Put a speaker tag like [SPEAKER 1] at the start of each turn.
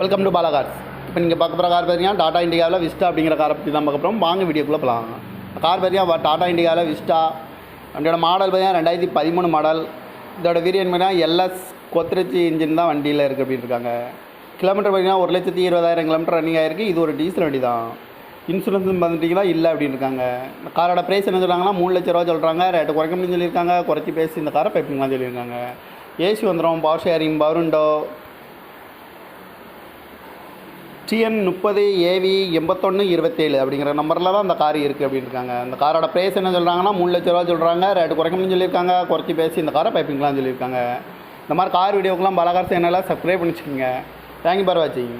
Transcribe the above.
[SPEAKER 1] Welcome to Bala Cars இப்போ நீங்கள் பார்க்க போகிற கார் பார்த்தீங்கன்னா டாடா இண்டியாவில் விஸ்டா அப்படிங்கிற காரை பற்றி தான் பார்க்க போகிறோம் வாங்க வீடியோக்குள்ளே போகலாம் கார் பார்த்தீங்கன்னா டாடா இந்தியாவில் விஸ்டா வண்டியோட மாடல் பார்த்தீங்கன்னா ரெண்டாயிரத்தி பதிமூணு மாடல் இதோட வீரியன் பார்த்தீங்கன்னா எல்எஸ் கொத்திரச்சி இன்ஜின் தான் வண்டியில் இருக்குது அப்படின்னு இருக்காங்க. கிலோமீட்டர் பார்த்தீங்கன்னா ஒரு லட்சத்தி இருபதாயிரம் கிலோமீட்டர் ரன்னிங் ஆயிருக்கு. இது ஒரு டீசல் வண்டி தான். இன்சூரன்ஸ் பார்த்துட்டிங்களா இல்லை அப்படின்னு இருக்காங்க. இந்த காரோட ப்ரைஸ் என்ன சொல்கிறாங்கன்னா மூணு லட்ச ரூபா சொல்கிறாங்க ரேட்டு குறைக்க முடியும்னு சொல்லியிருக்காங்க. குறைச்சி பேசி இந்த காரை பைப்பிங்லாம் சொல்லியிருக்காங்க. ஏசி வந்துடும் பவர் ஷேரிங் பவருண்டோ டிஎன் முப்பது ஏவி எண்பத்தொன்று இருபத்தேழு அப்படிங்கிற நம்பரில் தான் அந்த கார் இருக்குது அப்படின்னு இருக்காங்க அந்த காரோட ப்ரைஸ் என்ன சொல்கிறாங்கன்னா மூணு லட்ச ரூபா சொல்கிறாங்க ரேட்டு குறைக்கணும்னு சொல்லியிருக்காங்க. குறைச்சி பேசி இந்த காரை பைப்பிங்லாம் சொல்லியிருக்காங்க. இந்த மாதிரி கார் வீடியோக்கெலாம் பலகாரத்தை என்னெல்லாம் சப்ஸ்கிரைப் பண்ணிச்சுக்கோங்க. தேங்க்யூ பார் வாட்சிங்